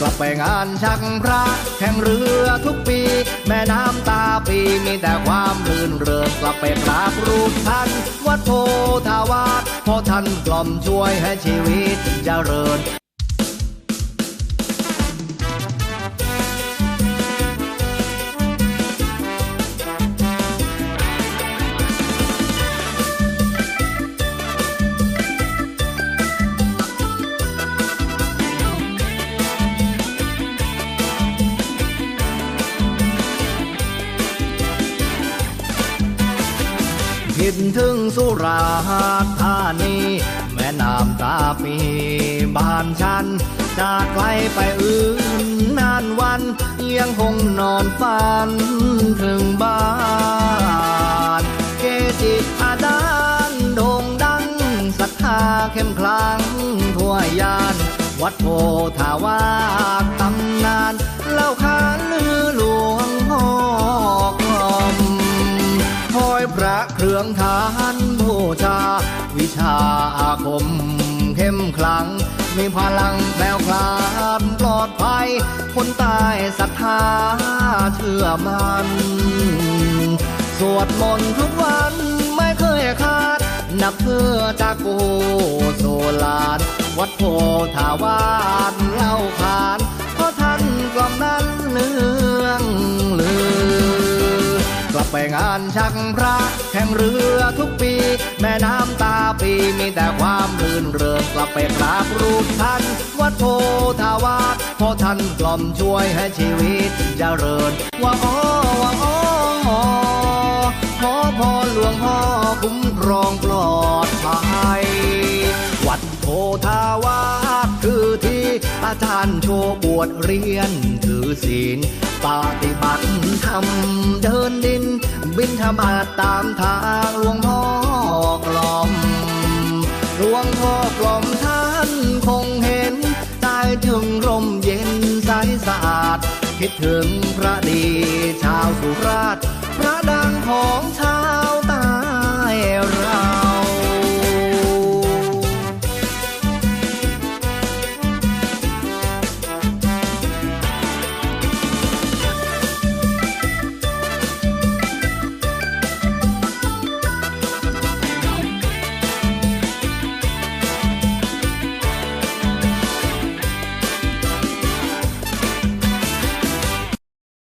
กลับไปงานชักพระแข่งเรือทุกปี แม่น้ำตาปีมีแต่ความรื่นเริงกลับไปกราบรูปท่านวัดโพธาวาสเพราะท่านกล่อมช่วยให้ชีวิตเจริญ คิดถึงสุราษฎร์ธานีแม่น้ำตาปีบ้านฉัน จากไกลไปอื่นนานวัน ยังคงนอนฝันถึงบ้าน เกจิอาจารย์โด่งดังศรัทธาเข้มขลังทั่วยาน วัดโพธาวาตำนานเล่าขาน องทานบูชา วิชาอาคมเข้มขลัง มีพลังแปลวคลามปลอดภัย คนตายศรัทธาเชื่อมัน สวดมนต์ทุกวันไม่เคยขาด นับเพื่อจากกูโซลานวัดโพธาวาสเล่า ไปงานชักพระแข่งเรือทุกปี แม่น้ำตาปีมีแต่ความรื่นเริงกลับไปกราบรูปท่าน วัดโพธาวาสเพราะท่านกล่อมช่วยให้ชีวิตเจริญว่าอ้อว่าอ้อขอพรหลวงพ่อคุ้มครองปลอดภัยวัดโพธาวาสคือที่อาจารย์โชว์บวชเรียน ศีล ปฏิบัติธรรมเดินดิน บินธรรมาตามทางหลวงพ่อกล่อมหลวงพ่อกล่อมท่านคงเห็นใต้ถึงร่มเย็นใสสะอาด คิดถึงพระดีชาวสุราษฎร์พระดังของชาว